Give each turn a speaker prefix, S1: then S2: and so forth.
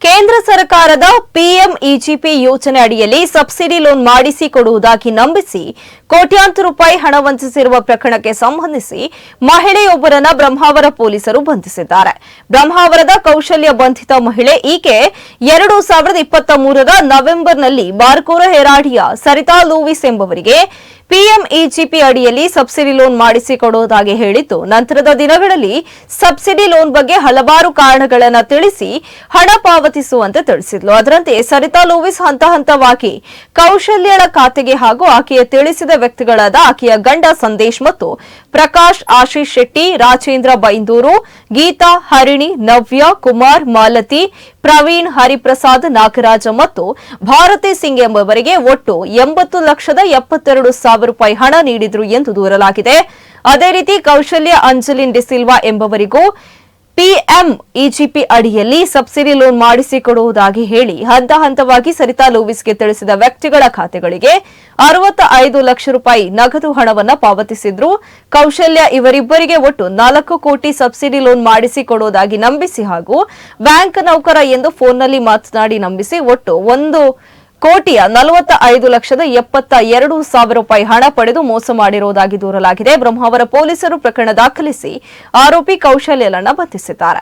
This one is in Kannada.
S1: ಕೇಂದ್ರ ಸರ್ಕಾರದ ಪಿಎಂ ಇಜಿಪಿ ಯೋಜನೆ ಅಡಿಯಲ್ಲಿ ಸಬ್ಸಿಡಿ ಲೋನ್ ಮಾಡಿಸಿ ಕೊಡುವುದಾಗಿ ನಂಬಿಸಿ ಕೋಟ್ಯಾಂತರ ರೂಪಾಯಿ ಹಣ ವಂಚಿಸಿರುವ ಪ್ರಕರಣಕ್ಕೆ ಸಂಬಂಧಿಸಿ ಮಹಿಳೆಯೊಬ್ಬರನ್ನ ಬ್ರಹ್ಮಾವರ ಪೊಲೀಸರು ಬಂಧಿಸಿದ್ದಾರೆ. ಬ್ರಹ್ಮಾವರದ ಕೌಶಲ್ಯ ಬಂಧಿತ ಮಹಿಳೆ ಈಕೆ ಎರಡು ಸಾವಿರದ ಇಪ್ಪತ್ತ ಮೂರರ ನವೆಂಬರ್ನಲ್ಲಿ ಬಾರ್ಕೂರ ಹೆರಾಡಿಯ ಸರಿತಾ ಲೂವಿಸ್ ಎಂಬವರಿಗೆ ಪಿಎಂ ಇಜಿಪಿ ಅಡಿಯಲ್ಲಿ ಸಬ್ಸಿಡಿ ಲೋನ್ ಮಾಡಿಸಿಕೊಡುವುದಾಗಿ ಹೇಳಿದ್ದು, ನಂತರದ ದಿನಗಳಲ್ಲಿ ಸಬ್ಸಿಡಿ ಲೋನ್ ಬಗ್ಗೆ ಹಲವಾರು ಕಾರಣಗಳನ್ನು ತಿಳಿಸಿ ಹಣ ಪಾವತಿಸುವಂತೆ ತಿಳಿಸಿದ್ಲು. ಅದರಂತೆ ಸರಿತಾ ಲೂವಿಸ್ ಹಂತ ಹಂತವಾಗಿ ಕೌಶಲ್ಯಳ ಖಾತೆಗೆ ಹಾಗೂ ಆಕೆಯ ತಿಳಿಸಿದ ವ್ಯಕ್ತಿಗಳಾದ ಆಕೆಯ ಗಂಡ ಸಂದೇಶ್ ಮತ್ತು ಪ್ರಕಾಶ್ ಆಶೀಶ್ ಶೆಟ್ಟಿ, ರಾಜೇಂದ್ರ ಬೈಂದೂರು, ಗೀತಾ, ಹರಿಣಿ, ನವ್ಯ, ಕುಮಾರ್, ಮಾಲತಿ, ಪ್ರವೀಣ್, ಹರಿಪ್ರಸಾದ್, ನಾಗರಾಜ ಮತ್ತು ಭಾರತಿ ಸಿಂಗ್ ಎಂಬವರಿಗೆ ಒಟ್ಟು ಎಂಬತ್ತು ಲಕ್ಷದ ಎಪ್ಪತ್ತೆರಡು ರೂಪಾಯಿ ಹಣ ನೀಡಿದ್ರು ಎಂದು ದೂರಲಾಗಿದೆ. ಅದೇ ರೀತಿ ಕೌಶಲ್ಯ ಅಂಜಲಿನ್ ಡಿಸಿಲ್ವಾ ಎಂಬವರಿಗೂ ಪಿಎಂ ಇಜಿಪಿ ಅಡಿಯಲ್ಲಿ ಸಬ್ಸಿಡಿ ಲೋನ್ ಮಾಡಿಸಿಕೊಡುವುದಾಗಿ ಹೇಳಿ ಹಂತ ಹಂತವಾಗಿ ಸರಿತಾ ಲೂವಿಸ್ಗೆ ತಿಳಿಸಿದ ವ್ಯಕ್ತಿಗಳ ಖಾತೆಗಳಿಗೆ ಅರವತ್ತ ಐದು ಲಕ್ಷ ರೂಪಾಯಿ ನಗದು ಹಣವನ್ನು ಪಾವತಿಸಿದ್ರು. ಕೌಶಲ್ಯ ಇವರಿಬ್ಬರಿಗೆ ಒಟ್ಟು ನಾಲ್ಕು ಕೋಟಿ ಸಬ್ಸಿಡಿ ಲೋನ್ ಮಾಡಿಸಿಕೊಡುವುದಾಗಿ ನಂಬಿಸಿ ಹಾಗೂ ಬ್ಯಾಂಕ್ ನೌಕರ ಎಂದು ಫೋನ್ನಲ್ಲಿ ಮಾತನಾಡಿ ನಂಬಿಸಿ ಒಟ್ಟು ಒಂದು ಕೋಟಿಯ ನಲವತ್ತ ಐದು ಲಕ್ಷದ ಎಪ್ಪತ್ತ ಎರಡು ಸಾವಿರ ರೂಪಾಯಿ ಹಣ ಪಡೆದು ಮೋಸ ಮಾಡಿರುವುದಾಗಿ ದೂರಲಾಗಿದೆ. ಬ್ರಹ್ಮಾವರ ಪೊಲೀಸರು ಪ್ರಕರಣ ದಾಖಲಿಸಿ ಆರೋಪಿ ಕೌಶಲ್ಯಲನ್ನ ಬಂಧಿಸಿದ್ದಾರೆ.